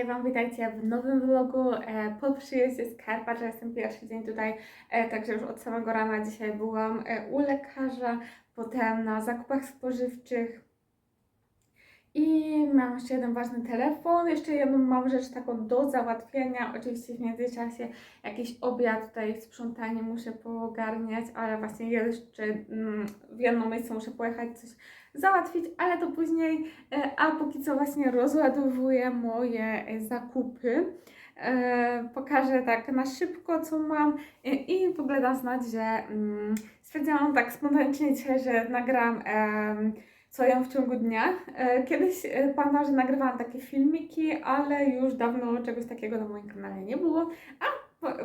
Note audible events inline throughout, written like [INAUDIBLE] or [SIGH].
Hej Wam, witajcie w nowym vlogu e, po przyjeździe z Karpacza. Jestem pierwszy dzień tutaj, e, także już od samego rana dzisiaj byłam e, u lekarza, potem na zakupach spożywczych i mam jeszcze jeden ważny telefon, jeszcze jedną małą rzecz taką do załatwienia. Oczywiście w międzyczasie jakiś obiad, tutaj sprzątanie muszę poogarniać, ale właśnie jeszcze mm, w jedno miejsce muszę pojechać coś załatwić, ale to później, e, a póki co właśnie rozładowuję moje e, zakupy. E, Pokażę tak na szybko, co mam i w ogóle dam znać, że mm, stwierdziłam tak spontanicznie dzisiaj, że nagram co jem w ciągu dnia. Kiedyś pamiętam, że nagrywałam takie filmiki, ale już dawno czegoś takiego na moim kanale nie było. A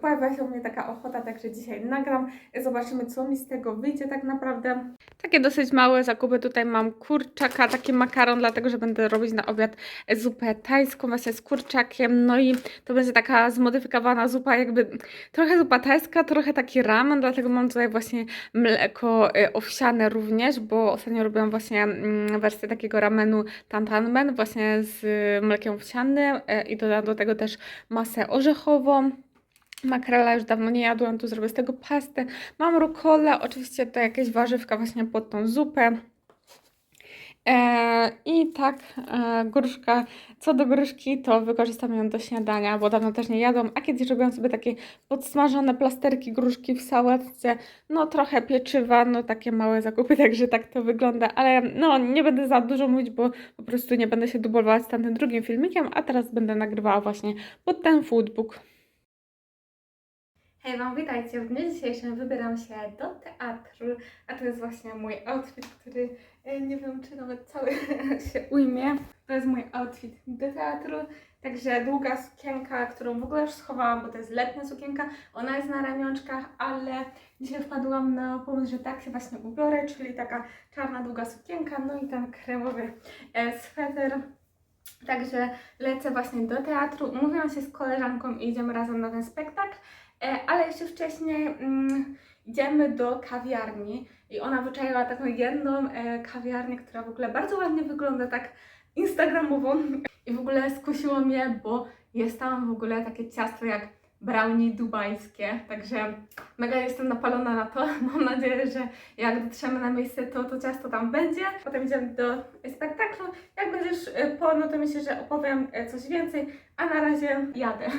pojawia się u mnie taka ochota, także dzisiaj nagram. Zobaczymy, co mi z tego wyjdzie tak naprawdę. Takie dosyć małe zakupy. Tutaj mam kurczaka, taki makaron, dlatego że będę robić na obiad zupę tajską właśnie z kurczakiem. No i to będzie taka zmodyfikowana zupa, jakby trochę zupa tajska, trochę taki ramen, dlatego mam tutaj właśnie mleko y, owsiane również, bo ostatnio robiłam właśnie mm, wersję takiego ramenu tantanmen właśnie z mlekiem owsianym y, i dodam do tego też masę orzechową. Makrela już dawno nie jadłam, tu zrobię z tego pastę. Mam rukolę, oczywiście to jakieś warzywka właśnie pod tą zupę. E, I tak, e, gruszka. Co do gruszki, to wykorzystam ją do śniadania, bo dawno też nie jadłam. A kiedyś robiłam sobie takie podsmażone plasterki gruszki w sałatce. No trochę pieczywa, no takie małe zakupy, [LAUGHS] także tak to wygląda. Ale no nie będę za dużo mówić, bo po prostu nie będę się dublować z tamtym drugim filmikiem, a teraz będę nagrywała właśnie pod ten foodbook. Hej Wam, witajcie. W dniu dzisiejszym wybieram się do teatru, a to jest właśnie mój outfit, który e, nie wiem, czy nawet cały [LAUGHS] się ujmie. To jest mój outfit do teatru, także długa sukienka, którą w ogóle już schowałam, bo to jest letnia sukienka. Ona jest na ramionczkach, ale dzisiaj wpadłam na pomysł, że tak się właśnie ubiorę, czyli taka czarna, długa sukienka, no i ten kremowy e, sweter. Także lecę właśnie do teatru. Umówiłam się z koleżanką i idziemy razem na ten spektakl. E, ale jeszcze wcześniej mm, idziemy do kawiarni i ona wyczaiła taką jedną e, kawiarnię, która w ogóle bardzo ładnie wygląda, tak instagramowo i w ogóle skusiło mnie, bo jest tam w ogóle takie ciasto jak brownie dubajskie, także mega jestem napalona na to. [LAUGHS] Mam nadzieję, że jak dotrzemy na miejsce, to to ciasto tam będzie. Potem idziemy do spektaklu. Jak będziesz e, po, no to myślę, że opowiem coś więcej, a na razie jadę.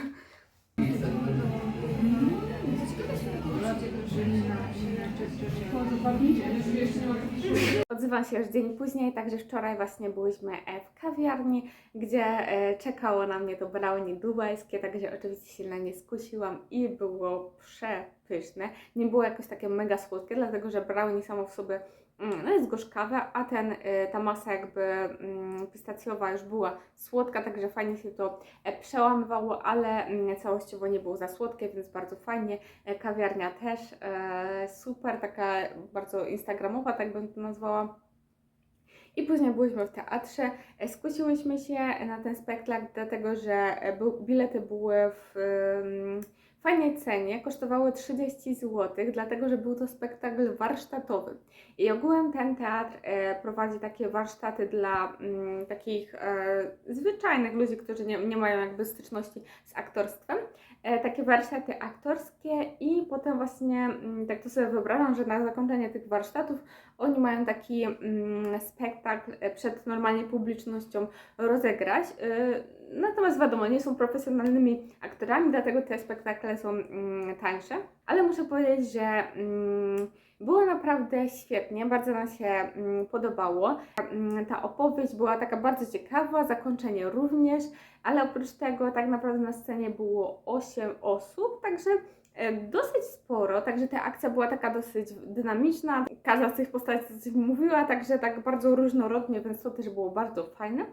Odzywam się już dzień później, także wczoraj właśnie byliśmy w kawiarni, gdzie e, czekało na mnie to brownie dubajskie, także oczywiście się na nie skusiłam i było przepyszne. Nie było jakoś takie mega słodkie, dlatego że brownie samo w sobie no jest gorzkawe, a ten, e, ta masa jakby mm, pistacjowa już była słodka, także fajnie się to e, przełamywało, ale mm, całościowo nie było za słodkie, więc bardzo fajnie. E, Kawiarnia też e, super, taka bardzo instagramowa, tak bym to nazwała. I później byliśmy w teatrze. Skusiłyśmy się na ten spektakl, dlatego że bilety były w fajnej cenie, kosztowały 30 zł, dlatego że był to spektakl warsztatowy. I ogółem ten teatr e, prowadzi takie warsztaty dla mm, takich e, zwyczajnych ludzi, którzy nie, nie mają jakby styczności z aktorstwem. E, takie warsztaty aktorskie i potem właśnie, mm, tak to sobie wyobrażam, że na zakończenie tych warsztatów oni mają taki mm, spektakl e, przed normalnie publicznością rozegrać. E, Natomiast wiadomo, nie są profesjonalnymi aktorami, dlatego te spektakle są mm, tańsze. Ale muszę powiedzieć, że mm, było naprawdę świetnie, bardzo nam się mm, podobało. Mm, Ta opowieść była taka bardzo ciekawa, zakończenie również, ale oprócz tego tak naprawdę na scenie było 8 osób, także e, dosyć sporo, także ta akcja była taka dosyć dynamiczna. Każda z tych postaci coś mówiła, także tak bardzo różnorodnie, więc to też było bardzo fajne.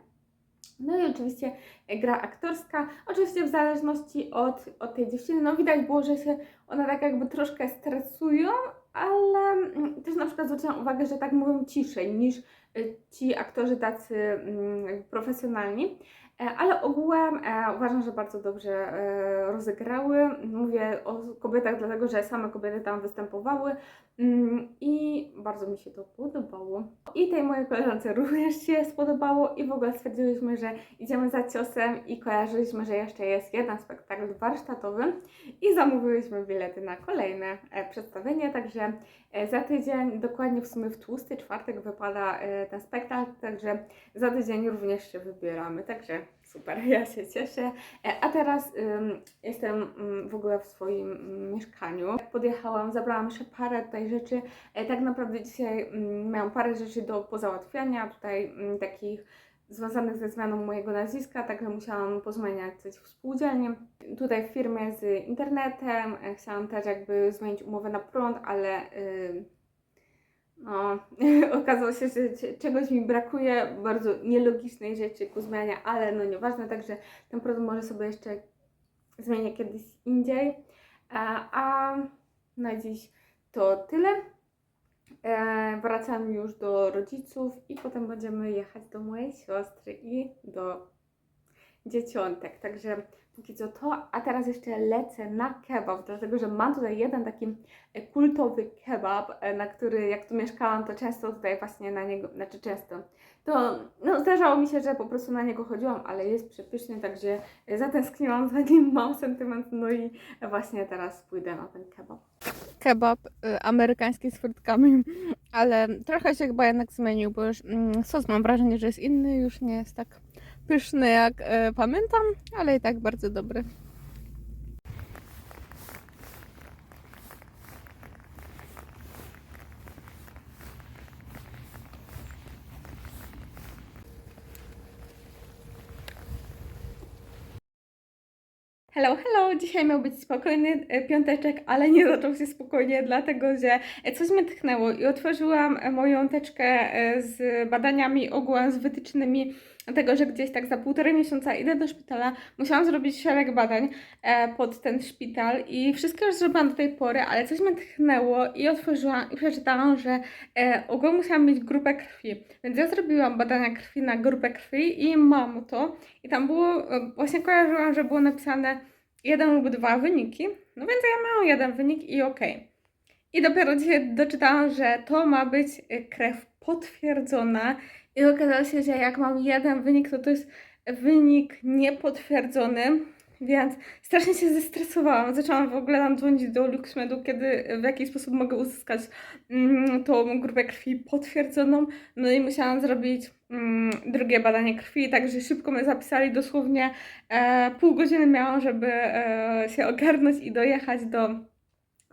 No i oczywiście e, gra aktorska, oczywiście w zależności od, od tej dziewczyny, no widać było, że się one tak jakby troszkę stresują, ale mm, też na przykład zwróciłam uwagę, że tak mówią ciszej niż y, ci aktorzy tacy mm, profesjonalni. E, Ale ogółem e, uważam, że bardzo dobrze e, rozegrały. Mówię o kobietach, dlatego że same kobiety tam występowały mm, bardzo mi się to podobało. I tej mojej koleżance również się spodobało i w ogóle stwierdziliśmy, że idziemy za ciosem i kojarzyliśmy, że jeszcze jest jeden spektakl warsztatowy i zamówiłyśmy bilety na kolejne e, przedstawienie, także e, za tydzień, dokładnie w sumie w tłusty czwartek wypada e, ten spektakl, także za tydzień również się wybieramy, także super, [LAUGHS] ja się cieszę. E, A teraz ym, jestem w ogóle w swoim mieszkaniu. Podjechałam, zabrałam jeszcze parę tutaj rzeczy. E, Tak naprawdę dzisiaj miałam parę rzeczy do pozałatwiania, tutaj takich związanych ze zmianą mojego nazwiska, także musiałam pozmieniać coś w spółdzielni. Tutaj w firmie z internetem, e, chciałam też jakby zmienić umowę na prąd, ale ym, no, [LAUGHS] okazało się, że czegoś mi brakuje, bardzo nielogicznej rzeczy ku zmianie, ale no nieważne, także ten produkt może sobie jeszcze zmienię kiedyś indziej. A, a na dziś to tyle. E, wracam już do rodziców i potem będziemy jechać do mojej siostry i do dzieciątek. Także póki co to, a teraz jeszcze lecę na kebab, dlatego że mam tutaj jeden taki e, kultowy kebab, e, na który jak tu mieszkałam, to często tutaj właśnie na niego, znaczy często, to no, zdarzało mi się, że po prostu na niego chodziłam, ale jest przepyszny, także e, zatęskniłam za nim, [LAUGHS] mam sentyment, no i właśnie teraz pójdę na ten kebab. kebab y, amerykański z frytkami, ale trochę się chyba jednak zmienił, bo już mm, sos mam wrażenie, że jest inny, już nie jest tak pyszny jak y, pamiętam, ale i tak bardzo dobry. Hello, hello! Dzisiaj miał być spokojny e, piąteczek, ale nie zaczął się spokojnie, dlatego że e, coś mnie tchnęło i otworzyłam e, moją teczkę e, z badaniami ogółem, z wytycznymi tego, że gdzieś tak za półtorej miesiąca idę do szpitala. Musiałam zrobić szereg badań e, pod ten szpital i wszystko już zrobiłam do tej pory, ale coś mnie tchnęło i otworzyłam i przeczytałam, że e, ogółem musiałam mieć grupę krwi. Więc ja zrobiłam badania krwi na grupę krwi i mam to. I tam było, e, właśnie kojarzyłam, że było napisane jeden lub dwa wyniki. No więc ja miałam jeden wynik i okej. I dopiero dzisiaj doczytałam, że to ma być e, krew potwierdzona. I okazało się, że jak mam jeden wynik, to to jest wynik niepotwierdzony. Więc strasznie się zestresowałam. Zaczęłam w ogóle tam dzwonić do LuxMedu, kiedy w jaki sposób mogę uzyskać mm, tą grupę krwi potwierdzoną. No i musiałam zrobić mm, drugie badanie krwi, także szybko mnie zapisali, dosłownie e, pół godziny miałam, żeby e, się ogarnąć i dojechać do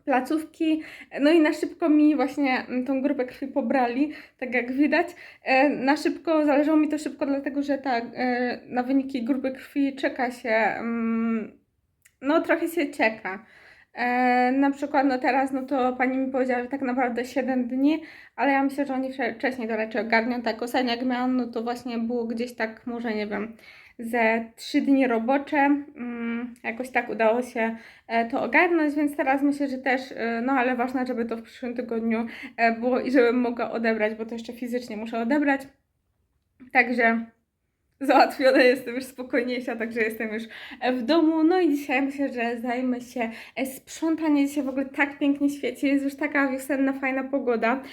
placówki. No i na szybko mi właśnie mm, tą grupę krwi pobrali, tak jak widać. E, na szybko, zależało mi to szybko, dlatego że tak, e, na wyniki grupy krwi czeka się, mm, no trochę się czeka. E, na przykład no teraz, no to pani mi powiedziała, że tak naprawdę 7 dni, ale ja myślę, że oni wcze- wcześniej to raczej ogarnią. Tak ostatnio jak miałam, no to właśnie było gdzieś tak, może nie wiem, ze 3 dni robocze. Mm, jakoś tak udało się e, to ogarnąć, więc teraz myślę, że też, e, no ale ważne, żeby to w przyszłym tygodniu e, było i żebym mogła odebrać, bo to jeszcze fizycznie muszę odebrać. Także załatwione, jestem już spokojniejsza, także jestem już w domu. No i dzisiaj myślę, że zajmę się sprzątaniem. Dzisiaj w ogóle tak pięknie świeci, jest już taka wiosenna, fajna pogoda.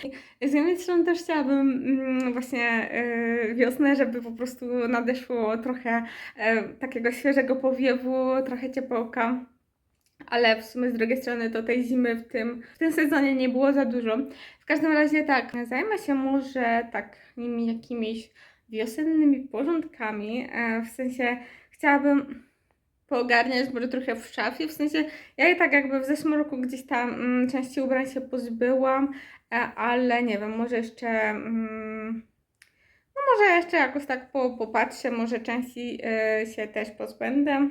Z jednej strony też chciałabym mm, właśnie e, wiosnę, żeby po prostu nadeszło trochę e, takiego świeżego powiewu, trochę ciepełka. Ale w sumie z drugiej strony to tej zimy w tym, w tym sezonie nie było za dużo. W każdym razie tak, zajmę się może takimi jakimiś wiosennymi porządkami, e, w sensie chciałabym poogarniać może trochę w szafie, w sensie ja i tak jakby w zeszłym roku gdzieś tam mm, części ubrań się pozbyłam, e, ale nie wiem, może jeszcze mm, no może jeszcze jakoś tak po, popatrzę, może części e, się też pozbędę.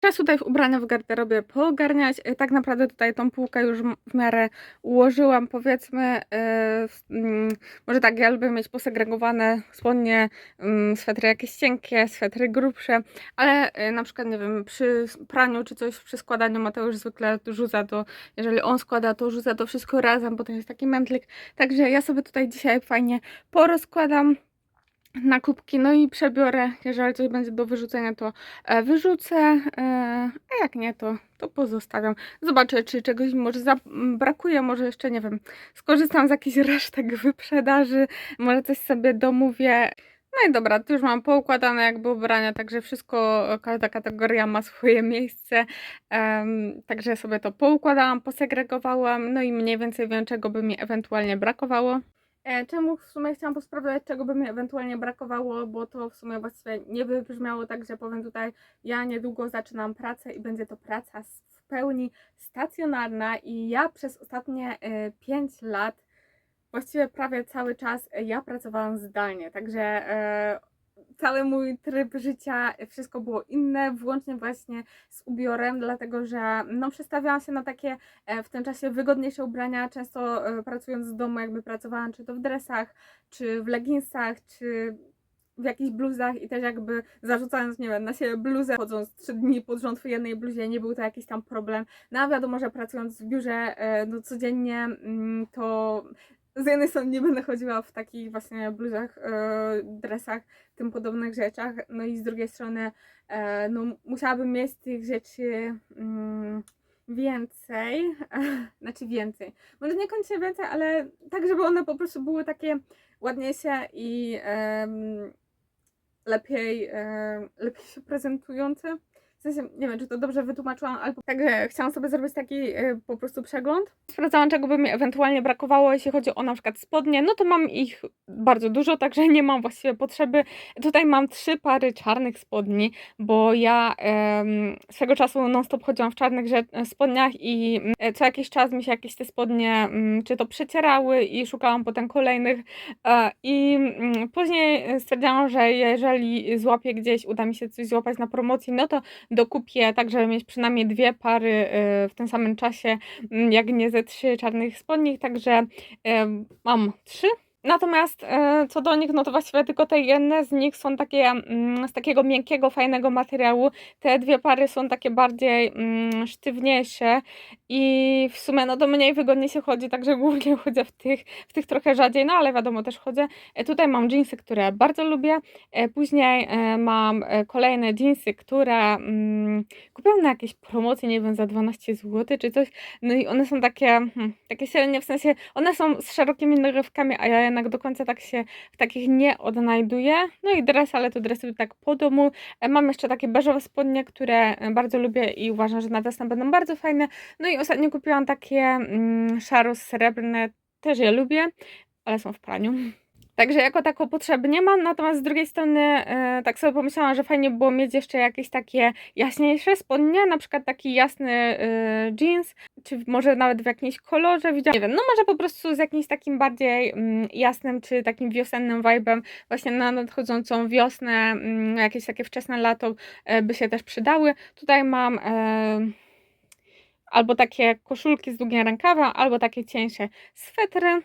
Czas tutaj w ubrania w garderobie poogarniać. E, Tak naprawdę tutaj tą półkę już w miarę ułożyłam, powiedzmy. e, mm, może tak, ja lubię mieć posegregowane spodnie, mm, swetry jakieś cienkie, swetry grubsze, ale e, na przykład, nie wiem, przy praniu czy coś, przy składaniu Mateusz zwykle rzuca to, jeżeli on składa, to rzuca to wszystko razem, bo to jest taki mętlik. Także ja sobie tutaj dzisiaj fajnie porozkładam. Na kubki, no i przebiorę, jeżeli coś będzie do wyrzucenia, to e, wyrzucę, e, a jak nie, to, to pozostawiam. Zobaczę, czy czegoś może brakuje, może jeszcze, nie wiem, skorzystam z jakichś resztek wyprzedaży, może coś sobie domówię. No i dobra, tu już mam poukładane jakby ubrania, także wszystko, każda kategoria ma swoje miejsce, em, także sobie to poukładałam, posegregowałam, no i mniej więcej wiem, czego by mi ewentualnie brakowało. E, Czemu w sumie chciałam posprawdzać, czego by mi ewentualnie brakowało, bo to w sumie właściwie nie wybrzmiało tak, że powiem tutaj, ja niedługo zaczynam pracę i będzie to praca w pełni stacjonarna i ja przez ostatnie 5 lat, właściwie prawie cały czas e, ja pracowałam zdalnie, także e, cały mój tryb życia, wszystko było inne, włącznie właśnie z ubiorem, dlatego że no przestawiałam się na takie e, w tym czasie wygodniejsze ubrania, często e, pracując z domu jakby pracowałam czy to w dresach, czy w leginsach, czy w jakichś bluzach i też jakby zarzucając, nie wiem, na siebie bluzę, chodząc trzy dni pod rząd w jednej bluzie, nie był to jakiś tam problem. No a wiadomo, że pracując w biurze e, no codziennie, mm, to z jednej strony nie będę chodziła w takich właśnie bluzach, e, dresach, tym podobnych rzeczach, no i z drugiej strony e, no musiałabym mieć tych rzeczy mm, więcej, [LAUGHS] znaczy więcej, może niekoniecznie więcej, ale tak, żeby one po prostu były takie ładniejsze i lepiej, lepiej się prezentujące. W sensie, nie wiem, czy to dobrze wytłumaczyłam, albo także chciałam sobie zrobić taki e, po prostu przegląd. Sprawdzałam, czego by mi ewentualnie brakowało, jeśli chodzi o na przykład spodnie, no to mam ich bardzo dużo, także nie mam właściwie potrzeby. Tutaj mam trzy pary czarnych spodni, bo ja em, swego czasu non-stop chodziłam w czarnych spodniach i mm, e, co jakiś czas mi się jakieś te spodnie mm, czy to przecierały i szukałam potem kolejnych e, i mm, później stwierdziłam, że jeżeli złapię gdzieś, uda mi się coś złapać na promocji, no to dokupię tak, żeby mieć przynajmniej dwie pary e, w tym samym czasie, mm, jak nie ze trzy czarnych spodni, także e, mam trzy. Natomiast e, co do nich, no to właściwie tylko te jedne z nich są takie mm, z takiego miękkiego, fajnego materiału. Te dwie pary są takie bardziej mm, sztywniejsze i w sumie no to mniej wygodnie się chodzi, także głównie [LAUGHS] chodzę w tych, w tych trochę rzadziej, no ale wiadomo też chodzę. E, tutaj mam jeansy, które bardzo lubię. E, później mam kolejne jeansy, które mm, kupiłam na jakiejś promocji, nie wiem, za 12 zł czy coś. No i one są takie, hmm, takie średnie, w sensie one są z szerokimi nogawkami, a ja jednak do końca tak się w takich nie odnajduję. No i dres, ale to dresy tak po domu. E, Mam jeszcze takie beżowe spodnie, które e, bardzo lubię i uważam, że na wiosnę będą bardzo fajne. No i ostatnio kupiłam takie mm, szaro-srebrne, też je lubię, ale są w praniu. Także jako taką potrzeby nie mam, natomiast z drugiej strony e, tak sobie pomyślałam, że fajnie było mieć jeszcze jakieś takie jaśniejsze spodnie, na przykład taki jasny e, jeans, czy może nawet w jakimś kolorze, widziałam, nie wiem, no może po prostu z jakimś takim bardziej mm, jasnym, czy takim wiosennym vibe'em, właśnie na nadchodzącą wiosnę, mm, jakieś takie wczesne lato e, by się też przydały. Tutaj mam e, albo takie koszulki z długim rękawem, albo takie cieńsze swetry.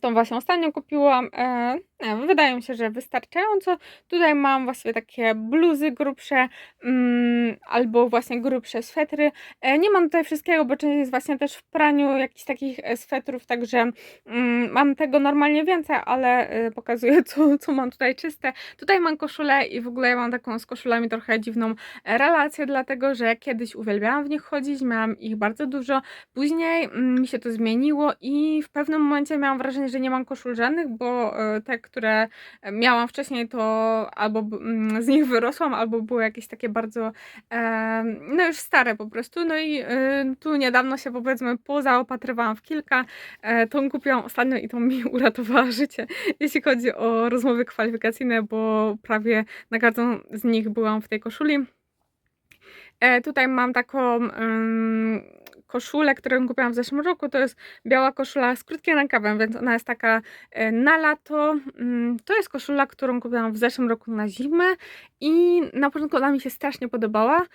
Tą właśnie ostatnio kupiłam. E, wydaje mi się, że wystarczająco. Tutaj mam właściwie takie bluzy grubsze mm, albo właśnie grubsze swetry. E, nie mam tutaj wszystkiego, bo część jest właśnie też w praniu jakichś takich e, swetrów, także mm, mam tego normalnie więcej, ale e, pokazuję [LAUGHS] co, co mam tutaj czyste. Tutaj mam koszulę i w ogóle ja mam taką z koszulami trochę dziwną e, relację, dlatego że kiedyś uwielbiałam w nich chodzić, miałam ich bardzo dużo. Później mm, mi się to zmieniło i w pewnym momencie miałam wrażenie, że nie mam koszul żadnych, bo e, te, które miałam wcześniej, to albo mm, z nich wyrosłam, albo były jakieś takie bardzo, e, no już stare po prostu. No i e, tu niedawno się powiedzmy pozaopatrywałam w kilka. E, tą kupiłam ostatnio i to mi [LAUGHS] uratowała życie, jeśli chodzi o rozmowy kwalifikacyjne, bo prawie na każdą z nich byłam w tej koszuli. E, tutaj mam taką ym, koszulę, którą kupiłam w zeszłym roku. To jest biała koszula z krótkim rękawem, więc ona jest taka e, na lato. Ym, to jest koszula, którą kupiłam w zeszłym roku na zimę i na początku ona mi się strasznie podobała.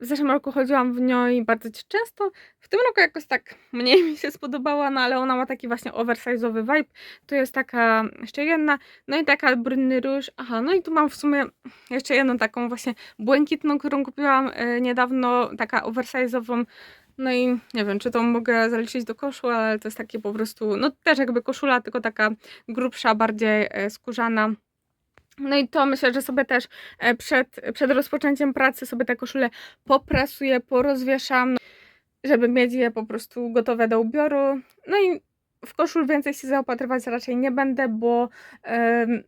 W zeszłym roku chodziłam w niej bardzo często. W tym roku jakoś tak mniej mi się spodobała, no ale ona ma taki właśnie oversize'owy vibe. Tu jest taka jeszcze jedna, no i taka brunny róż. Aha, no i tu mam w sumie jeszcze jedną taką właśnie błękitną, którą kupiłam e, niedawno, taka oversize'ową. No i nie wiem, czy to mogę zaliczyć do koszu, ale to jest takie po prostu, no też jakby koszula, tylko taka grubsza, bardziej e, skórzana. No i to myślę, że sobie też e, przed, przed rozpoczęciem pracy sobie te koszule poprasuję, porozwieszam, żeby mieć je po prostu gotowe do ubioru. No i w koszul więcej się zaopatrywać raczej nie będę, bo em,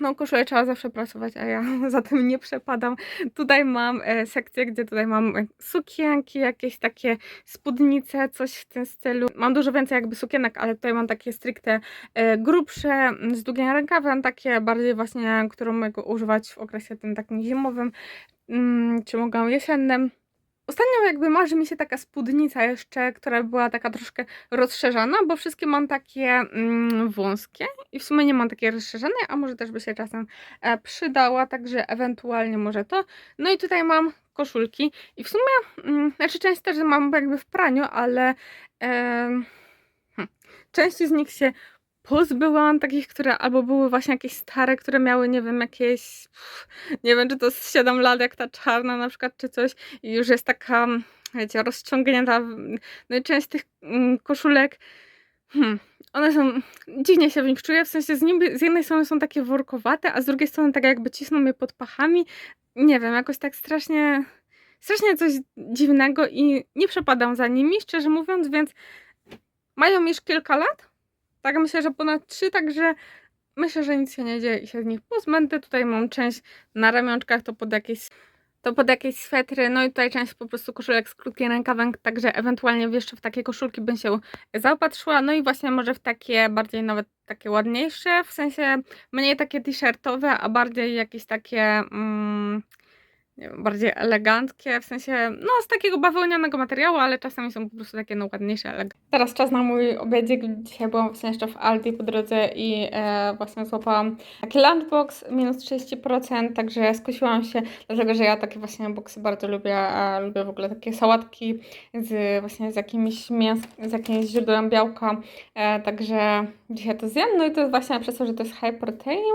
no koszulę trzeba zawsze prasować, a ja [LAUGHS] za tym nie przepadam. Tutaj mam e, sekcję, gdzie tutaj mam e, sukienki, jakieś takie spódnice, coś w tym stylu. Mam dużo więcej jakby sukienek, ale tutaj mam takie stricte e, grubsze, m, z długim rękawem, takie bardziej właśnie, którą mogę używać w okresie tym takim zimowym, mm, czy mogę jesiennym. Ostatnio jakby marzy mi się taka spódnica jeszcze, która była taka troszkę rozszerzana, bo wszystkie mam takie mm, wąskie i w sumie nie mam takiej rozszerzonej, a może też by się czasem e, przydała, także ewentualnie może to. No i tutaj mam koszulki i w sumie, mm, znaczy część też mam jakby w praniu, ale em, hm, części z nich się pozbyłam, takich, które albo były właśnie jakieś stare, które miały, nie wiem, jakieś, nie wiem, czy to z 7 lat, jak ta czarna na przykład, czy coś i już jest taka, wiecie, rozciągnięta. No i część tych mm, koszulek, hmm, one są, dziwnie się w nich czuję, w sensie z, z jednej strony są takie workowate, a z drugiej strony tak jakby cisną mnie pod pachami. Nie wiem, jakoś tak strasznie, strasznie coś dziwnego i nie przepadam za nimi, szczerze mówiąc, więc mają już kilka lat. Tak myślę, że ponad trzy, także myślę, że nic się nie dzieje i się z nich pozbędę. Tutaj mam część na ramionczkach, to pod jakieś to pod jakieś swetry, no i tutaj część po prostu koszulek z krótkim rękawem, także ewentualnie jeszcze w takie koszulki bym się zaopatrzyła, no i właśnie może w takie bardziej nawet takie ładniejsze, w sensie mniej takie t-shirtowe, a bardziej jakieś takie mm, bardziej eleganckie, w sensie no z takiego bawełnianego materiału, ale czasami są po prostu takie no ładniejsze. Teraz czas na mój obiadzik, dzisiaj byłam właśnie jeszcze w Aldi po drodze i e, właśnie złapałam taki lunchbox minus 30%, także skusiłam się, dlatego że ja takie właśnie boxy bardzo lubię, a lubię w ogóle takie sałatki z właśnie z jakimś mięs, z jakimś źródłem białka, e, także dzisiaj to zjem, no i to jest właśnie przez to, że to jest high protein.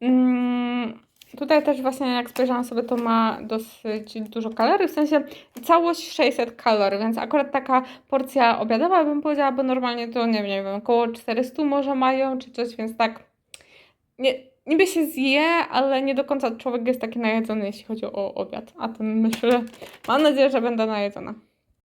Mm, Tutaj też właśnie jak spojrzałam sobie, to ma dosyć dużo kalorii, w sensie całość 600 kalorii, więc akurat taka porcja obiadowa bym powiedziała, bo normalnie to nie wiem, nie wiem, około 400 może mają czy coś, więc tak nie, niby się zje, ale nie do końca człowiek jest taki najedzony, jeśli chodzi o obiad, a ten myślę, mam nadzieję, że będę najedzona.